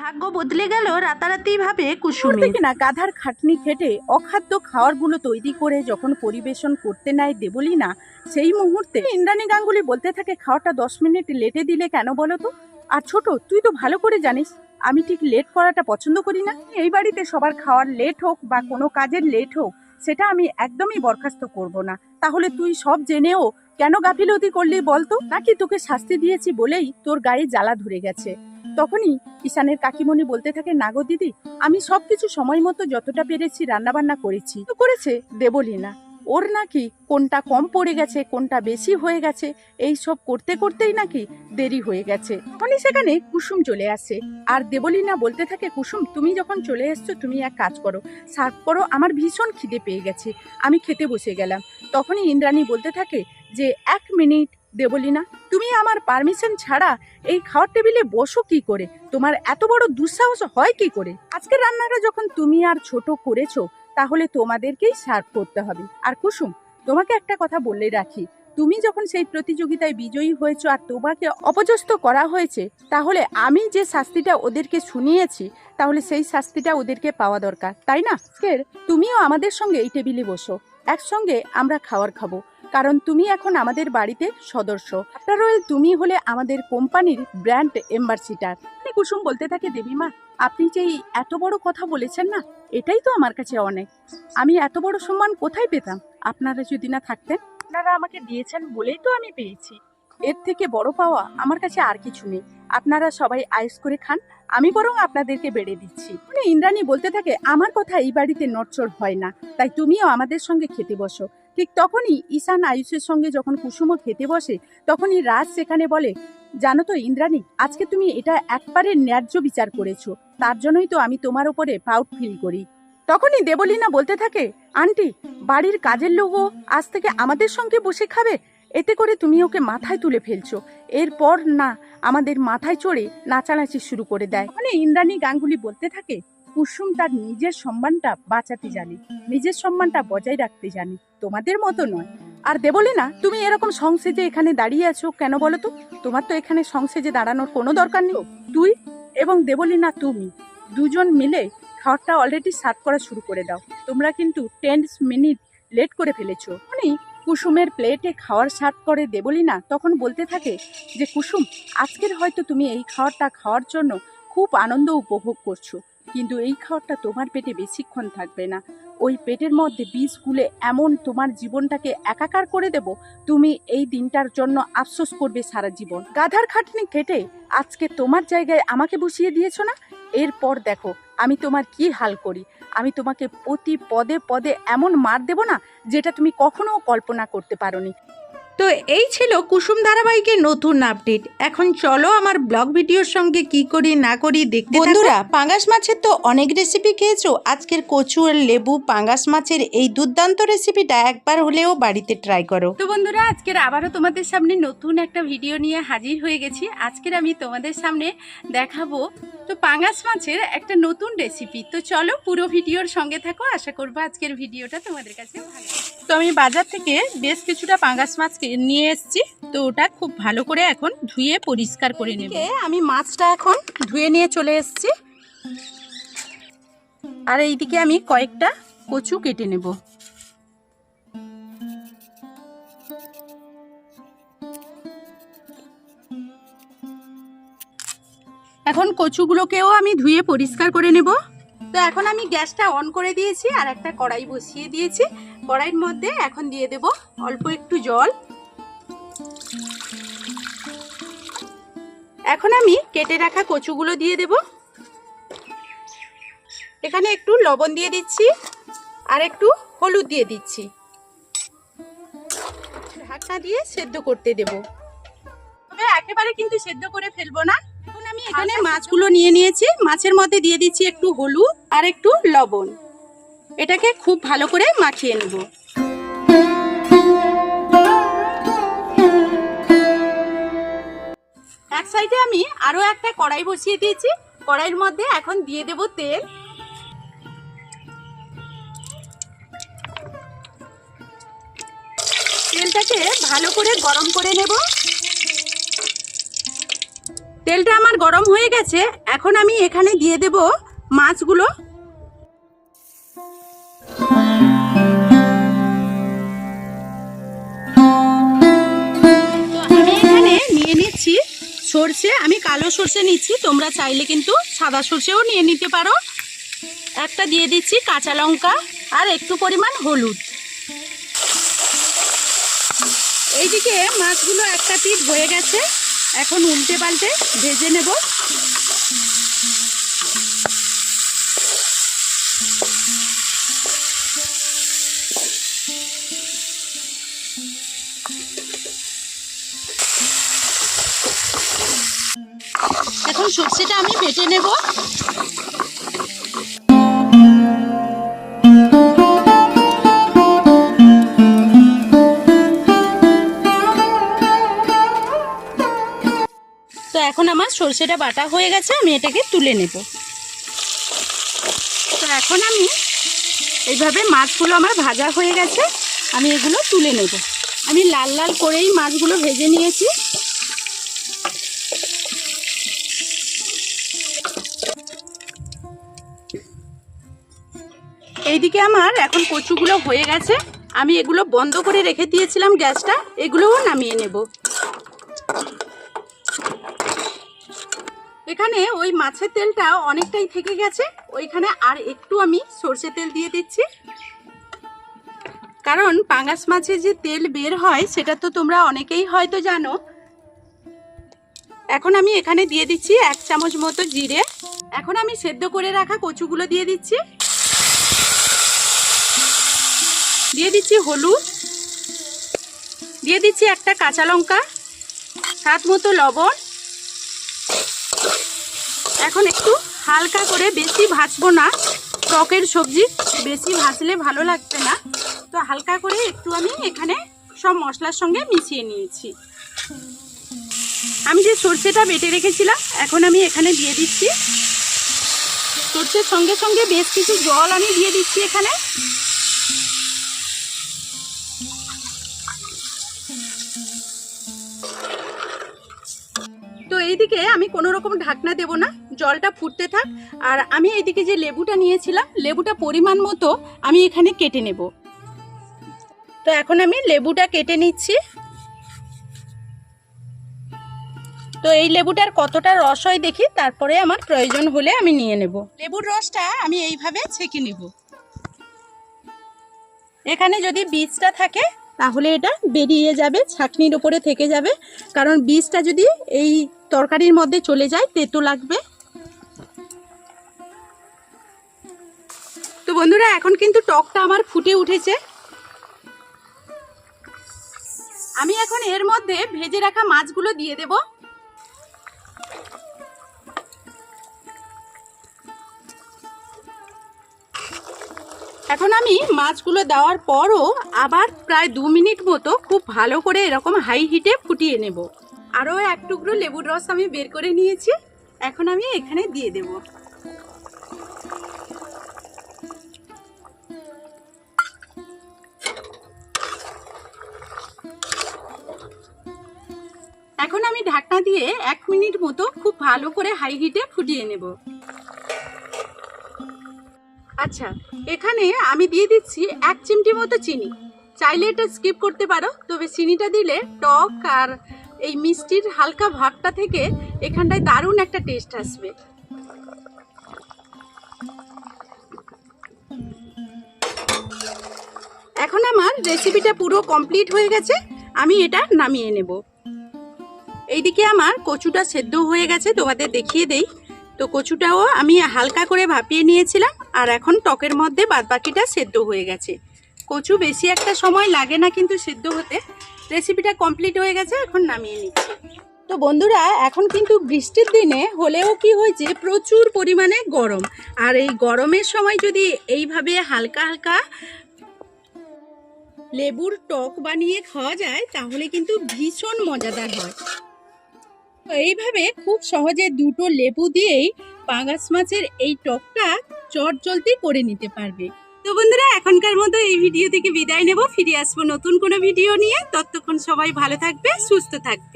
ভাগ্য বদলে গেল রাতারাতি ভাবে কুসুমি। দেখি না, গাধার খাটনি খেটে অখাদ্য খাওয়ারগুলো তৈরি করে যখন পরিবেশন করতে নেয় দেবলি না সেই মুহূর্তে ইন্দ্রাণী গাঙ্গুলি বলতে থাকে খাওয়াটা দশ মিনিট লেটে দিলে কেন বলো তো? আর ছোট, তুই তো ভালো করে জানিস, আমি ঠিক লেট করাটা পছন্দ করি না। এই বাড়িতে সবার খাওয়ার লেট হোক বা কোনো কাজের লেট হোক, সেটা আমি একদমই বরখাস্ত করব না। তাহলে তুই সব জেনেও কেন গাফিলতি করলি বলতো? নাকি তোকে শাস্তি দিয়েছি বলেই তোর গায়ে জ্বালা ধরে গেছে? তখনই ঈশানের কাকিমণি বলতে থাকে নাগো দিদি, আমি সবকিছু সময় মতো যতটা পেরেছি রান্নাবান্না করেছি, তো করেছে দেবলি না ওর নাকি কোনটা কম পড়ে গেছে, কোনটা বেশি হয়ে গেছে, এই সব করতে করতেই নাকি দেরি হয়ে গেছে। তখনই সেখানে কুসুম চলে আসে। আর দেবলীনা বলতে থাকে, কুসুম, তুমি যখন চলে এসছো, তুমি এক কাজ করো, সার্ভ করো, আমার ভীষণ খিদে পেয়ে গেছে, আমি খেতে বসে গেলাম। তখনই ইন্দ্রাণী বলতে থাকে যে, এক মিনিট দেবলীনা তুমি আমার পারমিশন ছাড়া এই খাওয়ার টেবিলে বসো কি করে? তোমার এত বড় দুঃসাহস হয় কি করে? আজকের রান্নাটা যখন তুমি আর ছোট করেছ, তাহলে তোমাদেরকেই সার্ভ করতে হবে। আর কুসুম, তোমাকে একটা কথা বলে রাখি। তুমি যখন সেই প্রতিযোগিতায় বিজয়ী হয়েছো আর তোমাকে অপযস্ত করা হয়েছে, তাহলে আমি যে শাস্তিটা ওদেরকে শুনিয়েছি, তাহলে সেই শাস্তিটা ওদেরকে পাওয়া দরকার, তাই না? আজকের তুমিও আমাদের সঙ্গে এই টেবিলে বসো। একসঙ্গে আমরা খাবার খাব। কারণ তুমি এখন আমাদের বাড়িতে সদস্য। অল তুমি হলে আমাদের কোম্পানির ব্র্যান্ড এম্বাসিডার কুসুম বলতে থাকে দেবী মা আপনি যে এত বড় কথা বলেছেন না, এটাই তো আমার কাছে অনেক। আমি এত বড় সম্মান কোথায় পেতাম? আপনারা যদি না থাকতেন, আপনারা আমাকে দিয়েছেন বলেই তো আমি পেয়েছি। এর থেকে বড় পাওয়া আমার কাছে আর কিছু নেই। আপনারা সবাই আইস করে খান, আমি বরং আপনাদেরকে বেড়ে দিচ্ছি। মানে ইন্দ্রাণী বলতে থাকে, আমার কথা এই বাড়িতে নড়চড় হয় না, তাই তুমিও আমাদের সঙ্গে খেতে বসো। ঠিক তখনই ঈশান আয়ুষের সঙ্গে যখন কুসুমও খেতে বসে, তখনই রাজ সেখানে বলে, জানো তো ইন্দ্রাণী, আজকে তুমি এটা একবারে ন্যায্য বিচার করেছ, তার জন্যই তো আমি তোমার ওপরে প্রাউড ফিল করি। তখনই দেবলীনা বলতে থাকে, আন্টি, বাড়ির কাজের লোকও আজ থেকে আমাদের সঙ্গে বসে খাবে এতে করে তুমি ওকে মাথায় তুলে ফেলছো। এরপর না, আমাদের মাথায় চড়ে নাচানাচি শুরু করে দেয়। মানে ইন্দ্রাণী গাঙ্গুলি বলতে থাকে, কুসুম তার নিজের সম্মানটা বাঁচাতে জানে, নিজের সম্মানটা বজায় রাখতে জানে, তোমাদের মতো নয়। আর দেবলে না, তুমি এরকম সংসেজে এখানে দাঁড়িয়ে আছো কেন বলো তো? তোমার তো এখানে সংসেজে দাঁড়ানোর কোনো দরকার নেই। তুই এবং দেবলীনা তুমি দুজন মিলে খাওয়ারটা অলরেডি সার্ভ করা শুরু করে দাও। তোমরা কিন্তু টেন মিনিট লেট করে ফেলেছো। মানে কুসুমের প্লেটে খাওয়ার সার্ভ করে দেবলীনা তখন বলতে থাকে যে, কুসুম, আজকের হয়তো তুমি এই খাওয়ারটা খাওয়ার জন্য খুব আনন্দ উপভোগ করছ, কিন্তু এই খাওয়ারটা তোমার পেটে বেশিক্ষণ থাকবে না। ওই পেটের মধ্যে বিষ গুলে এমন তোমার জীবনটাকে একাকার করে দেব, তুমি এই দিনটার জন্য আফসোস করবে সারা জীবন। গাধার খাটনি কেটে আজকে তোমার জায়গায় আমাকে বসিয়ে দিয়েছ না? এরপর দেখো, আমি তোমার কি হাল করি? আমি তোমাকে প্রতি পদে পদে এমন মার দেব না, যেটা তুমি কখনো কল্পনা করতে পারোনি। তো এই ছিল কুসুম ধারাবাহিকের নতুন আপডেট এখন চলো আমার ব্লগ ভিডিওর সঙ্গে কি করি না করি দেখতে বন্ধুরা পাঙ্গাস মাছের তো অনেক রেসিপি খেয়েছো। আজকের কচু আর লেবু পাঙ্গাস মাছের এই দুর্দান্ত রেসিপিটা একবার হলেও বাড়িতে ট্রাই করো। তো বন্ধুরা আজকের আবারও তোমাদের সামনে নতুন একটা ভিডিও নিয়ে হাজির হয়ে গেছি। আজকের আমি তোমাদের সামনে দেখাবো তো পাঙ্গাস মাছের একটা নতুন রেসিপি তো চলো পুরো ভিডিওর সঙ্গে থাকো। আশা করব আজকের ভিডিওটা তোমাদের কাছে ভালো। তো আমি বাজার থেকে বেশ কিছুটা পাঙ্গাস মাছ নিয়ে এসেছি, তো ওটা খুব ভালো করে এখন ধুয়ে পরিষ্কার করে নেব। আমি মাছটা এখন ধুয়ে নিয়ে চলে এসেছি। আর এইদিকে আমি কয়েকটা কচু কেটে নেব। এখন কচুগুলোকেও আমি ধুয়ে পরিষ্কার করে নেব। তো এখন আমি গ্যাসটা অন করে দিয়েছি আর একটা কড়াই বসিয়ে দিয়েছি। কড়াইয়ের মধ্যে এখন দিয়ে দেব অল্প একটু জল। এখন আমি কেটে রাখা কচুগুলো দিয়ে দেব। এখানে একটু লবণ দিয়ে দিচ্ছি আর একটু হলুদ দিয়ে দিচ্ছি। ঢাকা দিয়ে সেদ্ধ করতে দেব। তবে একেবারে কিন্তু সেদ্ধ করে ফেলব না। এখানে মাছগুলো নিয়ে নিয়েছি। মাছের মধ্যে দিয়ে দিচ্ছি একটু হলুদ আর একটু লবণ। এটাকে খুব ভালো করে মাখিয়ে নেব। এক সাইডে আমি আরও একটা কড়াই বসিয়ে দিয়েছি। কড়াইয়ের মধ্যে এখন দিয়ে দেব তেল। তেলটাকে ভালো করে গরম করে নেব। তেলটা আমার গরম হয়ে গেছে, এখন আমি এখানে দিয়ে দেব মাছগুলো। আমি এখানে নিয়ে নিচ্ছি সর্ষে, আমি কালো সর্ষে নিচ্ছি, তোমরা চাইলে কিন্তু সাদা সর্ষেও নিয়ে নিতে পারো। একটা দিয়ে দিচ্ছি কাঁচা লঙ্কা আর একটু পরিমাণ হলুদ। এইদিকে মাছগুলো একটা পিঠ হয়ে গেছে। এখন উল্টে পাল্টে ভেজে নেব। এখন সর্ষেটা আমি বেটে নেব। এখন আমার সর্ষেটা বাটা হয়ে গেছে, আমি এটাকে তুলে নেব। তো এখন আমি এইভাবে মাছগুলো আমার ভাজা হয়ে গেছে, আমি এগুলো তুলে নেব। আমি লাল লাল করেই মাছগুলো ভেজে নিয়েছি। এইদিকে আমার এখন কচুগুলো হয়ে গেছে, আমি এগুলো বন্ধ করে রেখে দিয়েছিলাম গ্যাসটা, এগুলোও নামিয়ে নেব। এখানে ওই মাছের তেলটা অনেকটাই থেকে গেছে। ওইখানে আর একটু আমি সর্ষে তেল দিয়ে দিচ্ছি। কারণ পাঙ্গাস মাছে যে তেল বের হয়, সেটা তো তোমরা অনেকেই হয়তো জানো। এখন আমি এখানে দিয়ে দিচ্ছি এক চামচ মতো জিরে। এখন আমি সেদ্ধ করে রাখা কচুগুলো দিয়ে দিচ্ছি। দিয়ে দিচ্ছি হলুদ। দিয়ে দিচ্ছি একটা কাঁচা লঙ্কা, স্বাদ মতো লবণ। এখন একটু হালকা করে বেশি ভাজবো না। টকের সবজি বেশি ভাজলে ভালো লাগবে না। তো হালকা করে একটু আমি এখানে সব মশলার সঙ্গে মিশিয়ে নিয়েছি। আমি যে সর্ষেটা বেটে রেখেছিলাম, এখন আমি এখানে দিয়ে দিচ্ছি। সর্ষের সঙ্গে সঙ্গে বেশ কিছু জল আমি দিয়ে দিচ্ছি এখানে। তো এইদিকে আমি কোনো রকম ঢাকনা দেব না, জলটা ফুটতে থাক। আর আমি এইদিকে যে লেবুটা নিয়েছিলাম, লেবুটা পরিমাণ মতো আমি এখানে কেটে নেব। তো এখন আমি লেবুটা কেটে নিচ্ছি। তো এই লেবুটার কতটা রস হয় দেখি, তারপরে আমার প্রয়োজন হলে আমি নিয়ে নেব। লেবুর রসটা আমি এইভাবে ছেঁকে নেব। এখানে যদি বীজটা থাকে তাহলে এটা বেরিয়ে যাবে, ছাঁকনির ওপরে থেকে যাবে। কারণ বীজটা যদি এই তরকারির মধ্যে চলে যায়, তেতো লাগবে। তো বন্ধুরা, এখন কিন্তু টকটা আমার ফুটে উঠেছে। আমি এখন এর মধ্যে ভেজে রাখা মাছগুলো দিয়ে দেব। এখন আমি মাছগুলো দেওয়ার পরও আবার প্রায় দু মিনিট মতো খুব ভালো করে এরকম হাই হিটে ফুটিয়ে নেব। আরও এক টুকরো লেবুর রস আমি বের করে নিয়েছি। এখন আমি এখানে দিয়ে দেব। এখন আমি ঢাকনা দিয়ে এক মিনিট মতো খুব ভালো করে হাই হিটে ফুটিয়ে নেব। আচ্ছা এখানে আমি দিয়ে দিচ্ছি এক চিমটি মতো চিনি। চাইলে এটা স্কিপ করতে পারো, তবে চিনিটা দিলে টক আর এই মিষ্টির হালকা ভাবটা থেকে এখানটায় দারুণ একটা টেস্ট আসবে। এখন আমার রেসিপিটা পুরো কমপ্লিট হয়ে গেছে, আমি এটা নামিয়ে নেব। এইদিকে আমার কচুটা সেদ্ধ হয়ে গেছে, তোমাদের দেখিয়ে দেই। তো কচুটাও আমি হালকা করে ভাপিয়ে নিয়েছিলাম আর এখন টকের মধ্যে বাদবাকিটা সেদ্ধ হয়ে গেছে। কচু বেশি একটা সময় লাগে না কিন্তু সেদ্ধ হতে। রেসিপিটা কমপ্লিট হয়ে গেছে, এখন নামিয়ে নিচ্ছি। তো বন্ধুরা, এখন কিন্তু বৃষ্টির দিনে হলেও কি হয়েছে, প্রচুর পরিমাণে গরম। আর এই গরমের সময় যদি এইভাবে হালকা হালকা লেবুর টক বানিয়ে খাওয়া যায়, তাহলে কিন্তু ভীষণ মজাদার হয়। এইভাবে খুব সহজে দুটো লেবু দিয়েই পাঙ্গাস মাছের এই টকটা চট জলদি করে নিতে পারবে। তো বন্ধুরা, এখনকার মতো এই ভিডিও থেকে বিদায় নেব। ফিরে আসব নতুন কোনো ভিডিও নিয়ে। ততক্ষণ সবাই ভালো থাকবে, সুস্থ থাকবে।